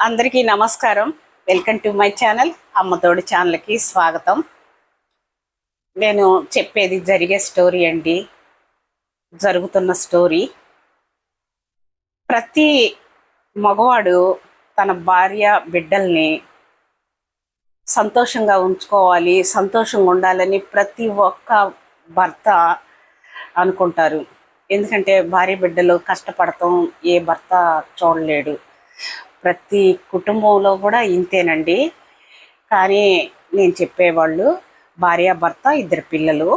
అందరికీ నమస్కారం. Welcome to my channel. అమ్మతోడి ఛానల్కి స్వాగతం. నేను చెప్పేది జరిగే స్టోరీ అండి. జరుగుతున్న స్టోరీ. ప్రతి మగవాడు తన భార్య బిడ్డల్ని సంతోషంగా ఉంచుకోవాలి సంతోషంగా ఉండాలని ప్రతి ఒక్క భర్త అనుకుంటారు. ఎందుకంటే భార్య బిడ్డలు కష్టపడతాం ఏ భర్త చూడలేడు. ప్రతి కుటుంబంలో కూడా ఇంతేనండి. కానీ నేను చెప్పేవాళ్ళు భార్య భర్త ఇద్దరు పిల్లలు.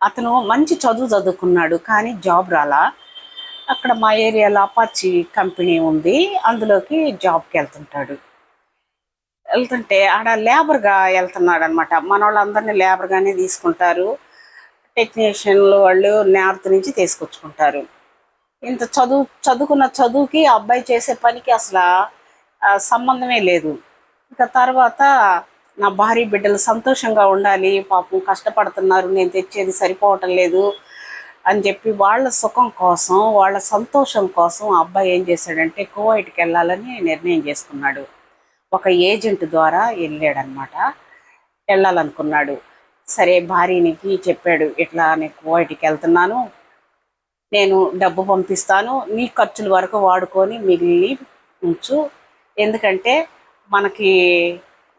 అతను మంచి చదువు చదువుకున్నాడు కానీ జాబ్ రాలా. అక్కడ మా ఏరియాలో అపాచి కంపెనీ ఉంది అందులోకి జాబ్కి వెళ్తుంటాడు. వెళ్తుంటే ఆడ లేబర్గా వెళ్తున్నాడు అనమాట మన వాళ్ళందరినీ లేబర్గానే తీసుకుంటారు. టెక్నీషియన్లు వాళ్ళు నార్త్ నుంచి తీసుకొచ్చుకుంటారు. ఇంత చదువు చదువుకున్న చదువుకి ఆ అబ్బాయి చేసే పనికి అసలు సంబంధమే లేదు. ఇక తర్వాత నా భార్య బిడ్డలు సంతోషంగా ఉండాలి పాపం కష్టపడుతున్నారు నేను తెచ్చేది సరిపోవటం లేదు అని చెప్పి వాళ్ళ సుఖం కోసం వాళ్ళ సంతోషం కోసం ఆ అబ్బాయి ఏం చేశాడంటే కువైట్కి వెళ్ళాలని నిర్ణయం చేసుకున్నాడు. ఒక ఏజెంట్ ద్వారా వెళ్ళాడనమాట. వెళ్ళాలనుకున్నాడు. సరే భార్యనికి చెప్పాడు. ఇట్లా నేను కువైట్కి వెళ్తున్నాను. నేను డబ్బు పంపిస్తాను. నీ ఖర్చుల వరకు వాడుకొని మిగిలి ఉంచు. ఎందుకంటే మనకి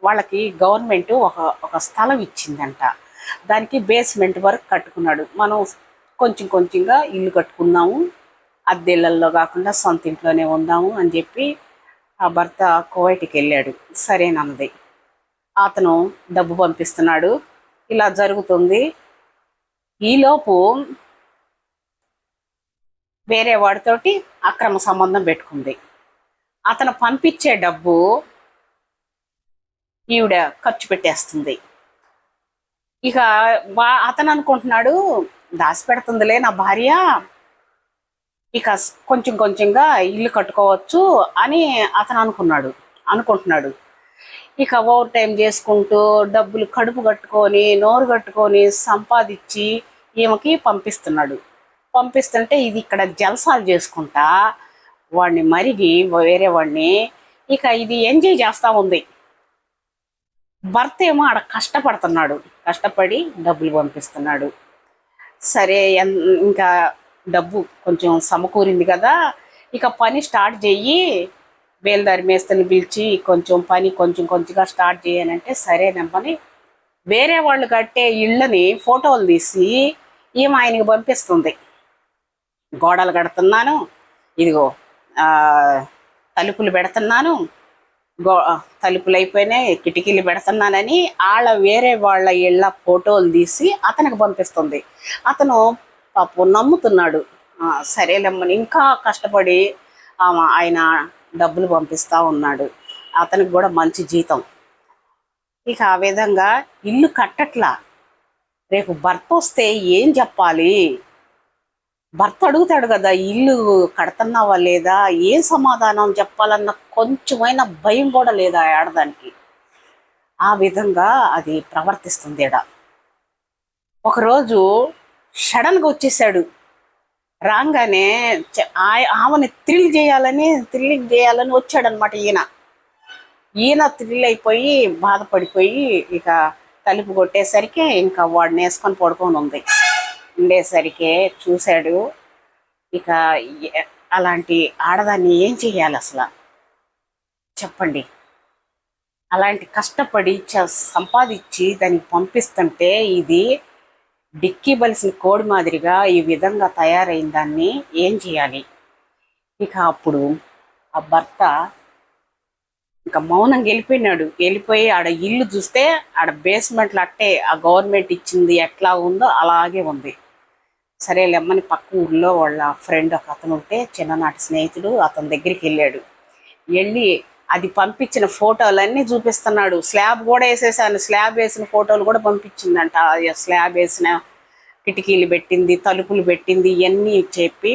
వాళ్ళకి గవర్నమెంట్ ఒక ఒక స్థలం ఇచ్చిందంట. దానికి బేస్మెంట్ వరకు కట్టుకున్నాడు. మనం కొంచెం కొంచెంగా ఇల్లు కట్టుకుందాము అద్దెళ్ళల్లో కాకుండా సొంత ఇంట్లోనే ఉందాము అని చెప్పి ఆ భర్త కువైట్కి వెళ్ళాడు. సరేనన్నది. అతను డబ్బు పంపిస్తున్నాడు. ఇలా జరుగుతుంది. ఈలోపు వేరే వాడితోటి అక్రమ సంబంధం పెట్టుకుంది. అతను పంపించే డబ్బు ఈవిడ ఖర్చు పెట్టేస్తుంది. ఇక వా అతను అనుకుంటున్నాడు దాచిపెడుతుందిలే నా భార్య ఇక కొంచెం కొంచెంగా ఇల్లు కట్టుకోవచ్చు అని అతను అనుకున్నాడు అనుకుంటున్నాడు. ఇక ఓవర్ టైం చేసుకుంటూ డబ్బులు కడుపు కట్టుకొని నోరు కట్టుకొని సంపాదించి ఈమెకి పంపిస్తున్నాడు. పంపిస్తుంటే ఇది ఇక్కడ జలసాలు చేసుకుంటా వాడిని మరిగి వేరే వాడిని ఇక ఇది ఎంజాయ్ చేస్తూ ఉంది. భర్త ఏమో ఆడ కష్టపడుతున్నాడు. కష్టపడి డబ్బులు పంపిస్తున్నాడు. సరే ఎన్- ఇంకా డబ్బు కొంచెం సమకూరింది కదా. ఇక పని స్టార్ట్ చెయ్యి. బేల్దారి మేస్తని పిలిచి కొంచెం పని కొంచెం కొంచెంగా స్టార్ట్ చేయనంటే సరేనమ్మని వేరే వాళ్ళు కట్టే ఇళ్ళని ఫోటోలు తీసి ఈమె ఆయనకి పంపిస్తుంది. గోడలు కడుతున్నాను. ఇదిగో తలుపులు పెడుతున్నాను. గో తలుపులు అయిపోయినాయి కిటికీలు పెడుతున్నానని వాళ్ళ వేరే వాళ్ళ ఇళ్ళ ఫోటోలు తీసి అతనికి పంపిస్తుంది. అతను పాపం నమ్ముతున్నాడు. ఆ, సరేలేమ్మని ఇంకా కష్టపడి ఆయన డబ్బులు పంపిస్తూ ఉన్నాడు. అతనికి కూడా మంచి జీతం. ఇక ఆ విధంగా ఇల్లు కట్టట్లా. రేపు భర్త వస్తే ఏం చెప్పాలి? భర్త అడుగుతాడు కదా ఇల్లు కడుతున్నావా లేదా? ఏం సమాధానం చెప్పాలన్న కొంచెమైనా భయం కూడా లేదా ఆడదానికి? ఆ విధంగా అది ప్రవర్తిస్తుంది ఈడ ఒకరోజు సడన్గా వచ్చేసాడు. రాగానే ఆయ- ఆమెని థ్రిల్ చేయాలని థ్రిల్లింగ్ చేయాలని వచ్చాడనమాట ఈయన. ఈయన థ్రిల్ అయిపోయి బాధపడిపోయి ఇక తలుపు కొట్టేసరికి ఇంకా వాడిని వేసుకొని పడుకొని ఉంది. ఉండేసరికి చూశాడు. ఇక అలాంటి ఆడదాన్ని ఏం చేయాలి అసలు? చెప్పండి. అలాంటి కష్టపడి చ- సంపాదించి దానికి పంపిస్తుంటే ఇది డిక్కీ బలిసిన కోడి మాదిరిగా ఈ విధంగా తయారైన దాన్ని ఏం చేయాలి ఇక అప్పుడు ఆ భర్త ఇంకా మౌనంగా వెళ్ళిపోయినాడు వెళ్ళిపోయి ఆడ ఇల్లు చూస్తే ఆడ బేస్మెంట్లు అట్టే ఆ గవర్నమెంట్ ఇచ్చింది ఎట్లా ఉందో అలాగే ఉంది. సరే లెమ్మని పక్క ఊర్లో వాళ్ళ ఫ్రెండ్ ఒక అతను ఉంటే చిన్ననాటి స్నేహితుడు అతని దగ్గరికి వెళ్ళాడు. వెళ్ళి అది పంపించిన ఫోటోలన్నీ చూపిస్తున్నాడు. స్లాబ్ కూడా వేసేసాను. స్లాబ్ వేసిన ఫోటోలు కూడా పంపించిందంట. స్లాబ్ వేసిన కిటికీలు పెట్టింది తలుపులు పెట్టింది ఇవన్నీ చెప్పి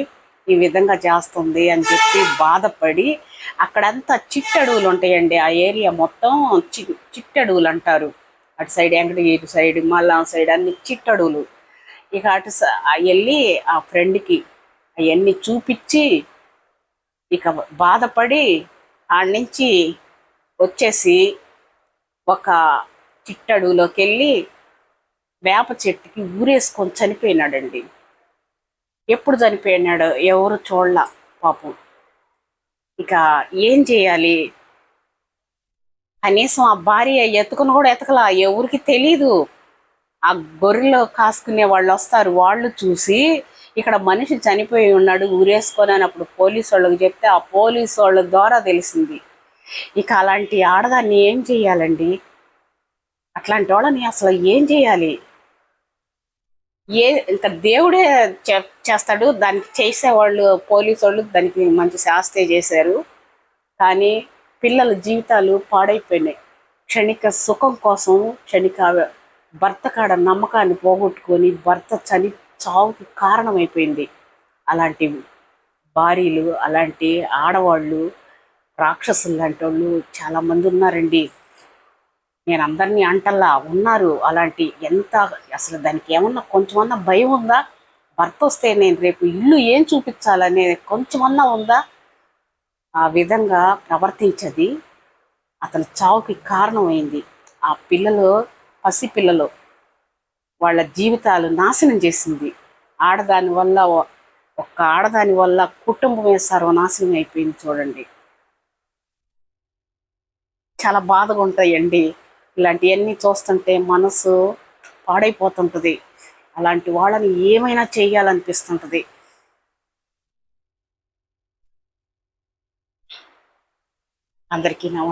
ఈ విధంగా చేస్తుంది అని చెప్పి బాధపడి అక్కడంతా చిట్టడువులు ఉంటాయండి. ఆ ఏరియా మొత్తం చి చిట్టడువులు అంటారు. అటు side Venkatagiri side Mallam side అన్ని చిట్టడువులు ఇక అటు స- వెళ్ళి ఆ ఫ్రెండ్కి అవన్నీ చూపించి ఇక బాధపడి ఆడ నుంచి వచ్చేసి ఒక చిట్టడుగులోకి వెళ్ళి వేప చెట్టుకి ఊరేసుకొని చనిపోయినాడండి. ఎప్పుడు చనిపోయినాడు ఎవరు చూడల పాపం. ఇక ఏం చేయాలి? కనీసం ఆ భార్య ఎత్తుకుని కూడా ఎతకలా? ఎవరికి తెలీదు. ఆ గొర్రెలు కాసుకునే వాళ్ళు వస్తారు. వాళ్ళు చూసి ఇక్కడ మనిషి చనిపోయి ఉన్నాడు ఊరేసుకొని అప్పుడు పోలీసు వాళ్ళకి చెప్తే ఆ పోలీసు వాళ్ళ ద్వారా తెలిసింది. ఇక అలాంటి ఆడదాన్ని ఏం చేయాలండి? అట్లాంటి వాళ్ళని అసలు ఏం చేయాలి? ఏ ఇంకా దేవుడే చే- చేస్తాడు దానికి చేసేవాళ్ళు పోలీసు వాళ్ళు దానికి మంచి శాస్త్రే చేశారు. కానీ పిల్లల జీవితాలు పాడైపోయినాయి. క్షణిక సుఖం కోసం క్షణిక భర్త కాడ నమ్మకాన్ని పోగొట్టుకొని భర్త చని చావుకి కారణమైపోయింది. అలాంటి భార్యలు అలాంటి ఆడవాళ్ళు రాక్షసులు లాంటి వాళ్ళు చాలామంది ఉన్నారండి. నేను అందరినీ అంటల్లా ఉన్నారు. అలాంటి ఎంత అసలు దానికి ఏమన్నా కొంచెమన్నా భయం ఉందా? భర్త వస్తే నేను రేపు ఇల్లు ఏం చూపించాలనే కొంచెమన్నా ఉందా? ఆ విధంగా ప్రవర్తించది. అతని చావుకి కారణమైంది. ఆ పిల్లలు పసి పిల్లలు వాళ్ళ జీవితాలు నాశనం చేసింది. ఆడదాని వల్ల ఒక్క ఆడదాని వల్ల కుటుంబమే సర్వనాశనం అయిపోయింది చూడండి. చాలా బాధగా ఉంటాయండి. ఇలాంటివన్నీ చూస్తుంటే మనసు పాడైపోతుంటుంది. అలాంటి వాళ్ళని ఏమైనా చేయాలనిపిస్తుంటుంది. అందరికీ నమస్కారం.